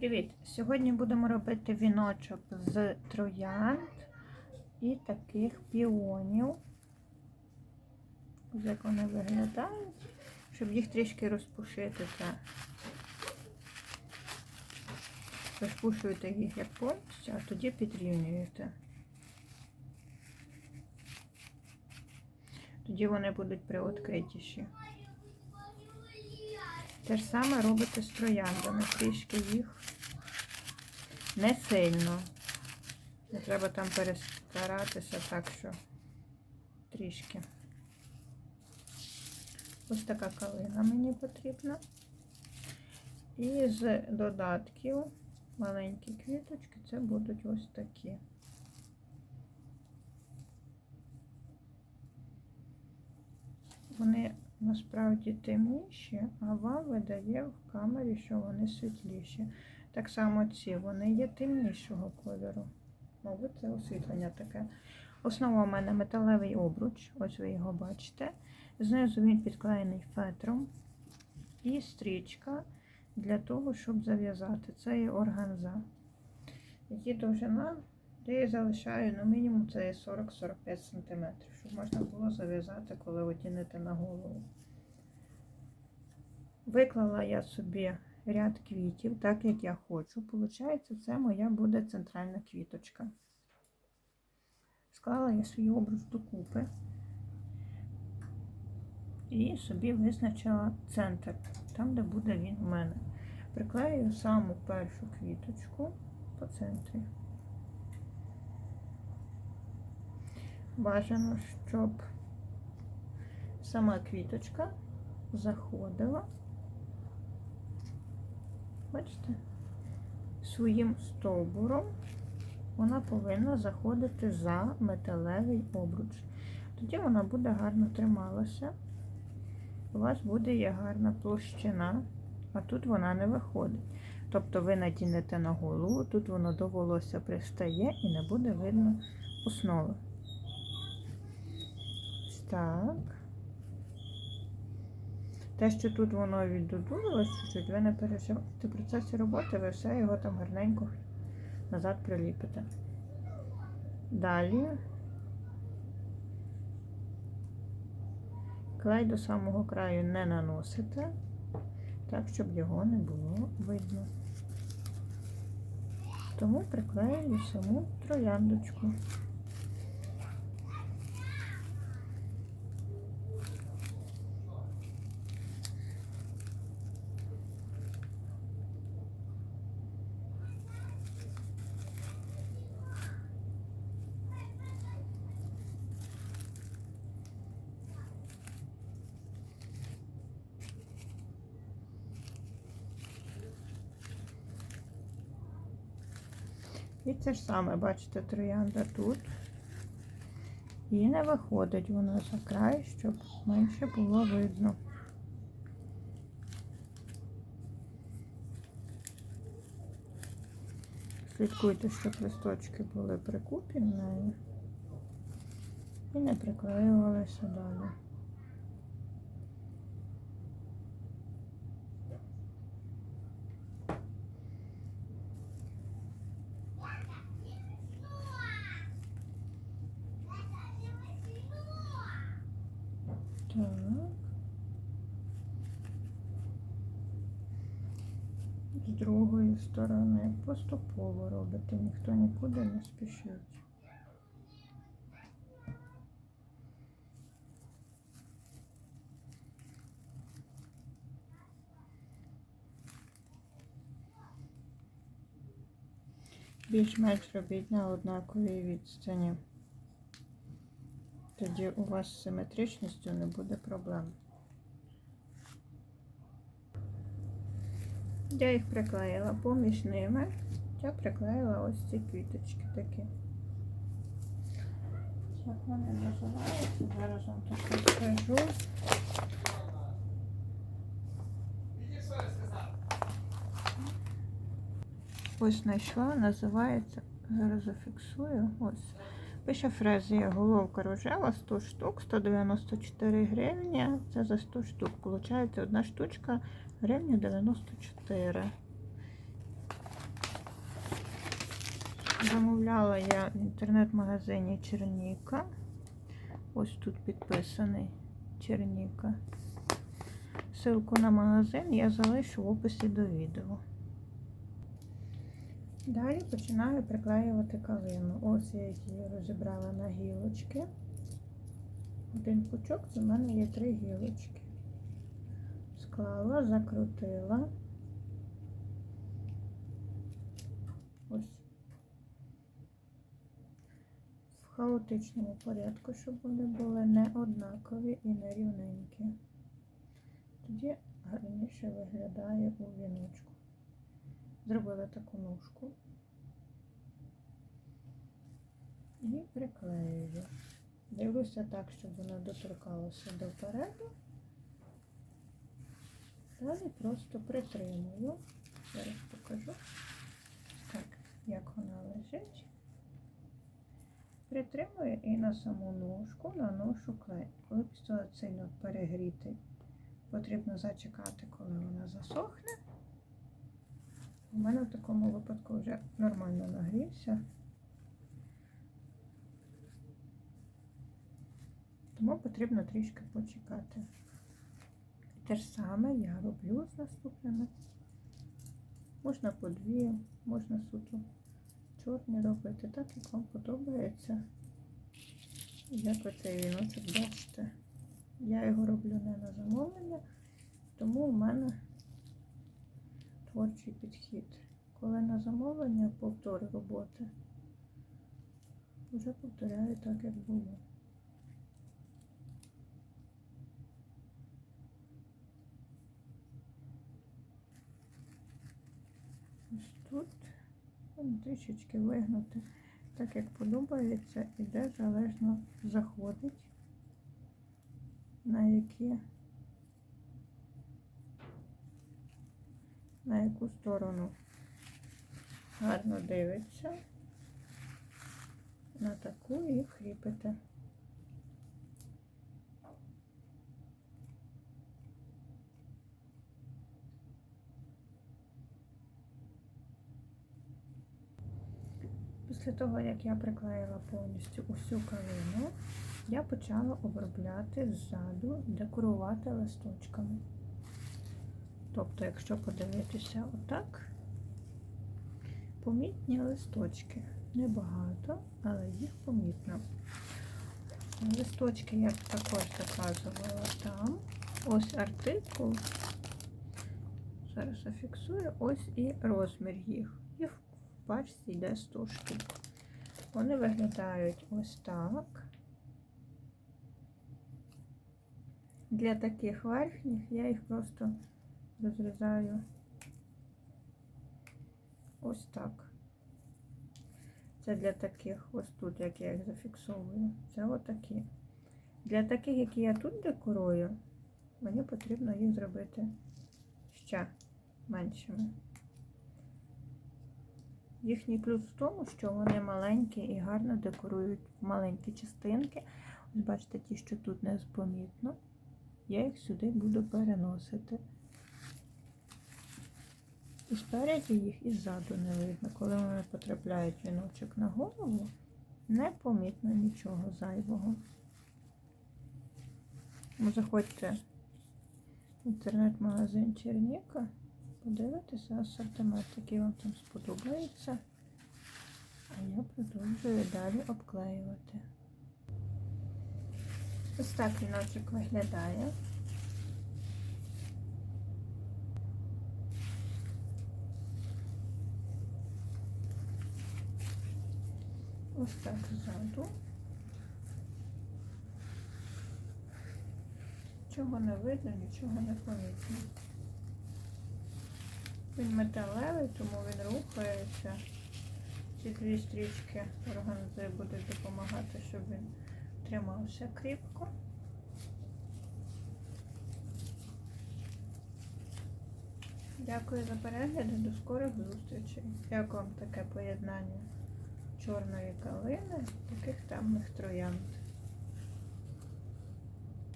Привіт! Сьогодні будемо робити віночок з троянд і таких піонів. Як вони виглядають, щоб їх трішки розпушити. Розпушуєте їх як повністю, а тоді підрівнюєте. Тоді вони будуть приоткритіші. Те ж саме робите з трояндами, трішки їх не сильно. Треба там перестаратися, так що трішки. Ось така калина мені потрібна. І з додатків маленькі квіточки, це будуть ось такі. Вони насправді темніші, а вам видає в камері, що вони світліші. Так само ці, вони є темнішого кольору. Мабуть, це освітлення таке. Основа у мене металевий обруч, ось ви його бачите. Знизу він підклеєний фетром. І стрічка для того, щоб зав'язати. Це є органза. Її довжина, я залишаю, ну мінімум це є 40-45 см, щоб можна було зав'язати, коли одінете на голову. Виклала я собі ряд квітів, так як я хочу. Получається, це моя буде центральна квіточка. Склала я свій обруч докупи і собі визначила центр, там, де буде він у мене. Приклею саму першу квіточку по центрі. Бажано, щоб сама квіточка заходила, бачите, своїм стовбуром вона повинна заходити за металевий обруч. Тоді вона буде гарно трималася. У вас буде є гарна площина, а тут вона не виходить. Тобто ви надінете на голову, тут воно до волосся пристає і не буде видно основи. Так. Те, що тут воно віддудулилось чуть-чуть, ви не переживайте. В процесі роботи ви все його там гарненько назад приліпите. Далі клей до самого краю не наносите, так, щоб його не було видно. Тому приклею саму трояндочку. І це ж саме, бачите, троянда тут. І не виходить вона за край, щоб менше було видно. Слідкуйте, щоб листочки були неї і не приклеювалися далі. Так. З другої сторони поступово робите, ніхто нікуди не спішить. Більш-менш робіть на однаковій відстані. Тоді у вас з симетричністю не буде проблем. Я їх приклеїла поміж ними. Я приклеїла ось ці квіточки такі. Як вони називаються? Зараз вам так скажу. Ось знайшла, називається, зараз зафіксую. Ось. Пише фрезія головка рожева 100 штук, 194 гривні. Це за 100 штук. Получається одна штучка гривня 94. Замовляла я в інтернет-магазині Черніка. Ось тут підписаний Черніка. Ссылку на магазин я залишу в описі до відео. Далі починаю приклеювати калину. Ось я її розібрала на гілочки. Один пучок, це в мене є три гілочки. Склала, закрутила. Ось. В хаотичному порядку, щоб вони були не однакові і не рівненькі. Тоді гарніше виглядає у віночку. Зробила таку ножку і приклеюю. Дивлюся так, щоб воно доторкалося до переду. Далі просто притримую. Зараз покажу, так, як вона лежить. Притримую і на саму ножку наношу клей. Коли пістолет сильно перегрітий, потрібно зачекати, коли вона засохне. У мене в такому випадку вже нормально нагрівся. Тому потрібно трішки почекати. Те ж саме я роблю з наступними. Можна по дві, можна суто чорні робити, так як вам подобається. Як ви цей віночок бачите. Я його роблю не на замовлення, тому у мене творчий підхід. Коли на замовлення повтори роботи, вже повторяю так, як було. Ось тут трішечки вигнути, так як подобається, і де залежно заходить, на які на яку сторону гарно дивиться, на таку і кріпите. Після того, як я приклеїла повністю усю калину, я почала обробляти ззаду, декорувати листочками. Тобто, якщо подивитися отак, помітні листочки. Небагато, але їх помітно. Листочки я також заказувала там. Ось артикул. Зараз зафіксую. Ось і розмір їх. Їх в пачці йде 100 штук. Вони виглядають ось так. Для таких верхніх я їх просто розрізаю ось так. Це для таких, ось тут, як я їх зафіксовую. Це отакі. Для таких, які я тут декорую, мені потрібно їх зробити ще меншими. Їхній плюс в тому, що вони маленькі і гарно декорують маленькі частинки. Ось бачите, ті, що тут не помітно. Я їх сюди буду переносити. І спереді їх і ззаду не видно. Коли вони потрапляють віночок на голову, не помітно нічого зайвого. Ну, Заходьте в інтернет-магазин Черніка, подивитися асортимент, який вам там сподобається. А я продовжую далі обклеювати. Ось так віночок виглядає. Ось так ззаду. Нічого не видно, нічого не помітно. Він металевий, тому він рухається. Ці дві стрічки органзи будуть допомагати, щоб він тримався кріпко. Дякую за перегляд і до скорих зустрічей. Як вам таке поєднання чорної калини, таких темних троянд.